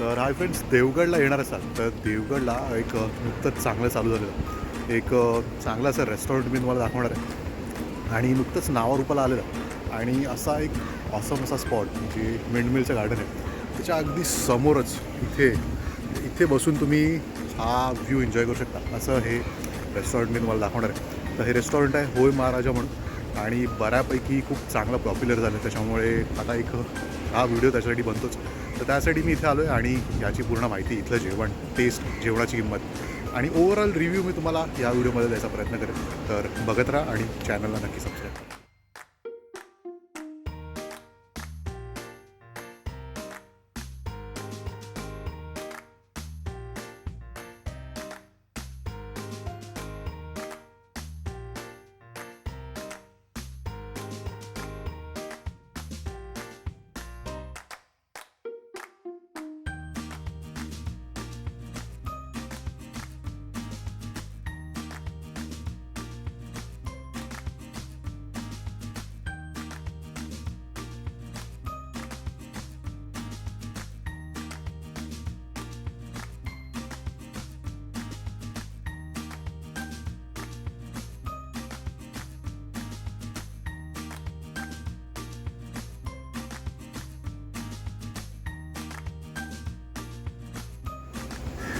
तर hi friends देवगडला येणार असाल. तर देवगडला एक नुकतंच चांगलं चालू झालेलं. एक चांगलं असं रेस्टॉरंट मी तुम्हाला दाखवणार आहे. आणि नुकतंच नावारूपाला आलेलं. आणि असा एक ऑसम असा स्पॉट जे मिंडमिलचं गार्डन आहे. त्याच्या अगदी समोरच इथे इथे बसून तुम्ही हा व्ह्यू एन्जॉय करू शकता. असं हे रेस्टॉरंट मी तुम्हाला दाखवणार आहे. तर हे रेस्टॉरंट आहे होय महाराजा म्हणून. आणि बऱ्यापैकी खूप चांगलं पॉप्युलर झालं. त्याच्यामुळे आता एक हा व्हिडिओ त्याच्यासाठी बनतोच. तर त्यासाठी मी इथे आलो आहे आणि याची पूर्ण माहिती इथलं जेवण टेस्ट जेवणाची किंमत आणि ओव्हरऑल रिव्ह्यू मी तुम्हाला या व्हिडिओमध्ये द्यायचा प्रयत्न करेन. तर बघत राहा आणि चॅनलला नक्की सबस्क्राईब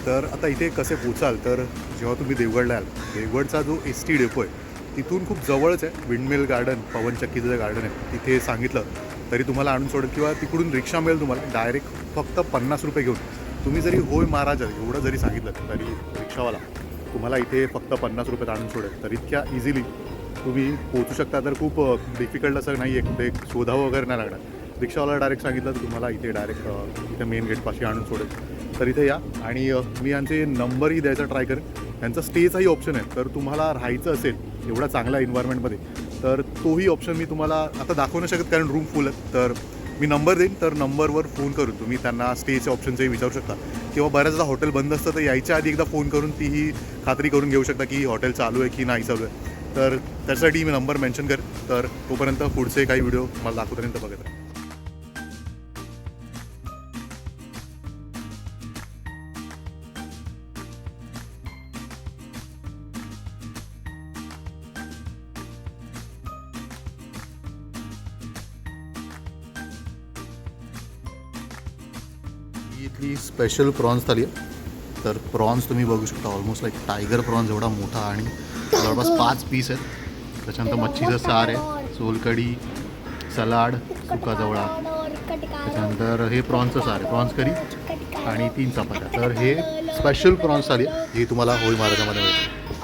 तर आता इथे कसे पोचाल? तर जेव्हा तुम्ही देवगडला याल देवगडचा जो एस टी डेपो आहे तिथून खूप जवळच आहे विंडमिल गार्डन पवनचक्कीचं जे गार्डन आहे तिथे सांगितलं. तरी तुम्हाला आणून सोडेल किंवा तिकडून रिक्षा मिळेल तुम्हाला डायरेक्ट फक्त पन्नास रुपये घेऊन. तुम्ही जरी होय महाराज एवढं जरी सांगितलं तरी रिक्षावाला तुम्हाला इथे फक्त पन्नास रुपयात आणून सोडेल. तर इतक्या इझिली तुम्ही पोचू शकता. तर खूप डिफिकल्ट असं नाही आहे कुठे शोधावं वगैरे नाही लागणार. रिक्षावाला डायरेक्ट सांगितलं तर तुम्हाला इथे डायरेक्ट इथे मेन गेटपाशी आणून सोडेल. तर इथे या. आणि मी यांचे नंबरही द्यायचा ट्राय करेन. यांचा स्टेचाही ऑप्शन आहे. तर तुम्हाला राहायचं असेल एवढा चांगल्या एन्व्हायरमेंटमध्ये तर तोही ऑप्शन मी तुम्हाला आता दाखवू नाही शकत कारण रूम फुल आहे. तर मी नंबर देईन. तर नंबरवर फोन करून तुम्ही त्यांना स्टेच्या ऑप्शनचंही विचारू शकता. किंवा बऱ्याचदा हॉटेल बंद असतं तर यायच्या आधी एकदा फोन करून तीही खात्री करून घेऊ शकता की हॉटेल चालू आहे की नाही चालू आहे. तर त्यासाठी मी नंबर मेन्शन करेन. तर तोपर्यंत पुढचे काही व्हिडिओ मला दाखवपर्यंत बघत राहा. इथली स्पेशल प्रॉन्स थाली आहे. तर प्रॉन्स तुम्ही बघू शकता ऑलमोस्ट लाईक टायगर प्रॉन्स एवढा मोठा आणि जवळपास पाच पीस आहेत. त्याच्यानंतर मच्छीचं सार आहे सोलकढी सलाड सुका जवळा. त्याच्यानंतर हे प्रॉन्सचं सार आहे प्रॉन्स करी आणि तीन चपात्या. तर हे स्पेशल प्रॉन्स थाली आहे ही तुम्हाला होळी महाराजामध्ये मिळते.